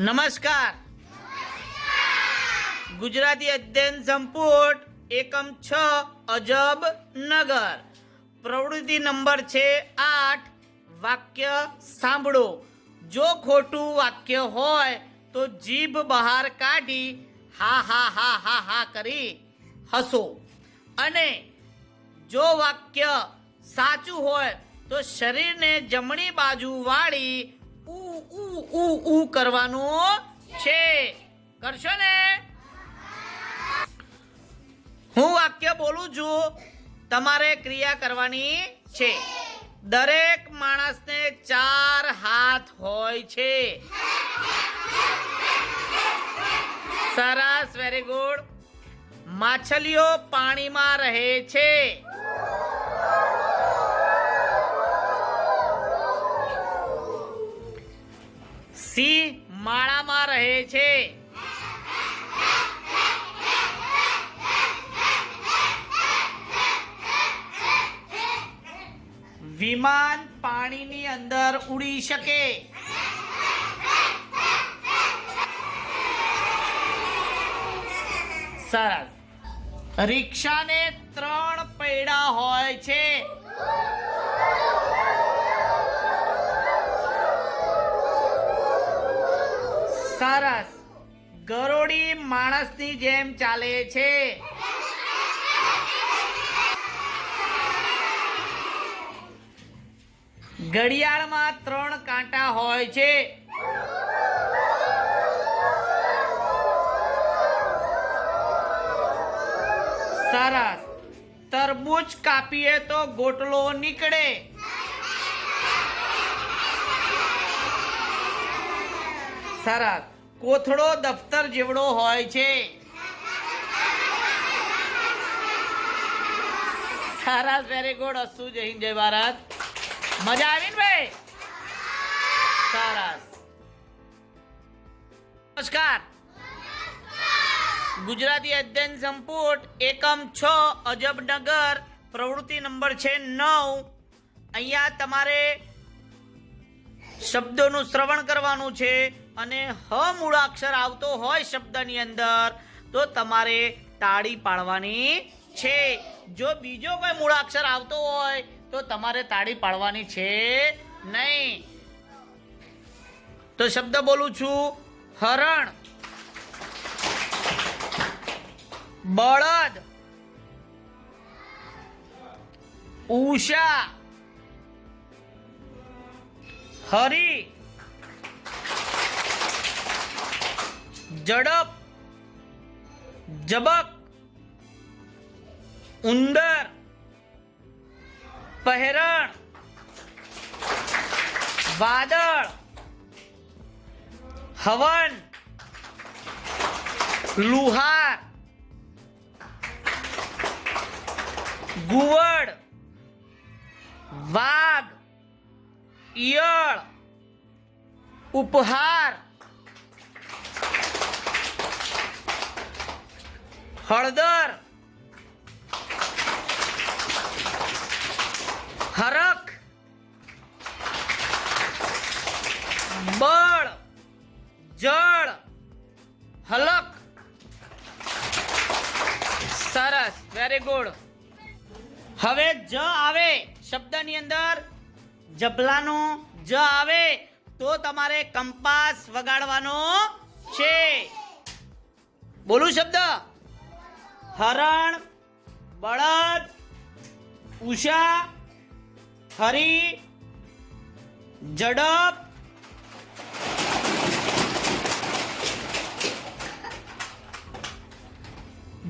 નમસ્કાર. ગુજરાતી અધ્યયન સંપુટ એકમ છ, અજબ નગર. પ્રવૃત્તિ નંબર છે આઠ, વાક્ય સાંભળો. જો ખોટું વાક્ય હોય તો જીભ બહાર કાઢી હા હા હા હા હા કરી હસો. અને જો વાક્ય સાચું હોય તો શરીરને જમણી બાજુ વાળી ઉ ઉ ઉ ઉ કરવાનું છે. કરશો ને? હું વાક્ય બોલું છું. તમારે ક્રિયા કરવાની છે. દરેક માણસને ચાર હાથ હોય છે. સરસ વેરી ગુડ માછલીઓ પાણીમાં રહે છે. સિંહ માળામાં રહે છે. વિમાન પાણીની અંદર ઉડી શકે. સરસ. રિક્ષાને ત્રણ પૈડા હોય છે. સરસ. ગરોડી માણસની જેમ ચાલે છે. ઘડિયાળમાં ત્રણ કાંટા હોય છે. સરસ. તરબૂચ કાપીએ તો ગોટલો નીકળે. સરસ કોથળો, દફતર જેવડો હોય છે. સરસ વેરી ગુડ અસુ જય હિન્દ, જય ભારત. મજા આવી ભાઈ? સરસ. નમસ્કાર. ગુજરાતી અધ્યયન સંપુટ, એકમ છ અજબનગર પ્રવૃત્તિ નંબર છે નવ. અહીંયા તમારે શબ્દોનું શ્રવણ કરવાનું છે. અને હ મૂળાક્ષર આવતો હોય શબ્દની અંદર, તો તમારે તાળી પાડવાની છે. જો બીજો કોઈ મૂળાક્ષર આવતો હોય, તો તમારે તાળી પાડવાની છે નહીં. તો શબ્દ બોલું છું. હરણ. બળદ. ઉષા. હરી. जडप जबक उंदर पहरण वादळ हवन लुहार गुवड वाघ इयळ उपहार હળદર, હરખ, બળ, જળ, હલક. સરસ વેરી ગુડ હવે જ આવે શબ્દની અંદર, જબલાનો જ આવે તો તમારે કંપાસ વગાડવાનો છે. બોલું શબ્દ? હરણ બળદ ઉષા હરી ઝડપ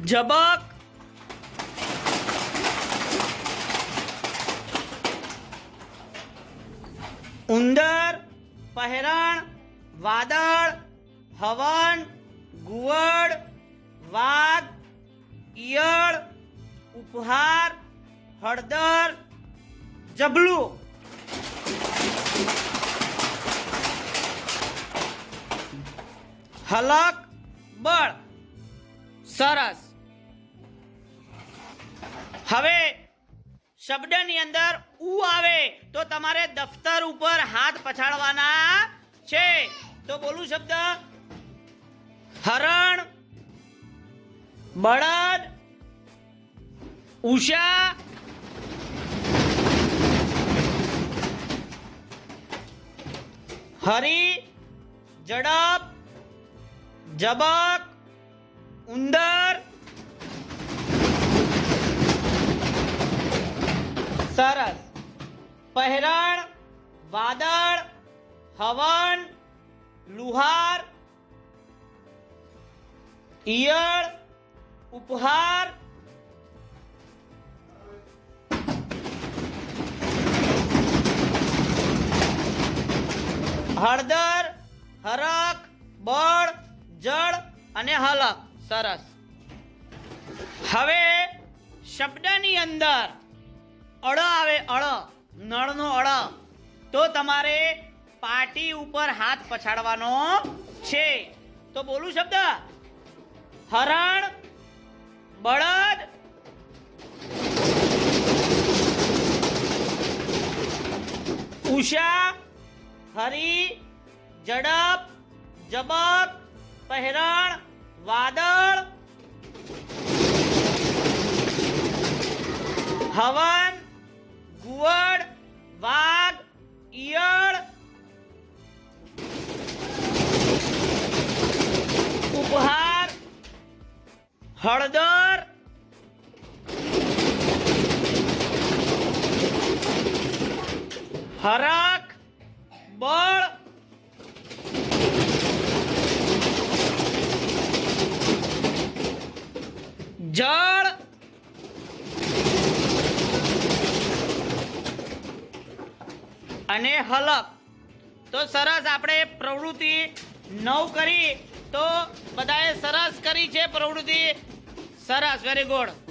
જબક ઉંદર પહેરણ વાદળ હવન ગુવડ વાઘ ઈયળ, ઉપહાર, હળદર, જબલું. હલક, બળ. સરસ. હવે શબ્દની અંદર ઉ આવે તો તમારે દફતર ઉપર હાથ પછાડવાના છે. તો બોલું શબ્દ. હરણ બળદ ઉષા હરી ઝડપ જબક ઉંદર સરસ પહેરણ વાદળ હવન લુહાર ઈયળ ઉપહાર. હળદર હરક બળ, જળ અને હલક સરસ. હવે શબ્દની અંદર અળ આવે અળ, નળનો અળ. તો તમારે પાટી ઉપર હાથ પછાડવાનો છે. તો બોલું શબ્દ. હરણ બળદ ઉષા હરી ઝડપ જબક પહેરણ વાદળ હવન ગુવડ વાઘ ઈયળ ઉપહાર હળદર હરક, બળ. જળ. અને હલક. તો સરસ આપણે પ્રવૃત્તિ નવ કરી. તો બધાએ સરસ કરી છે પ્રવૃત્તિ. સરસ વેરી ગુડ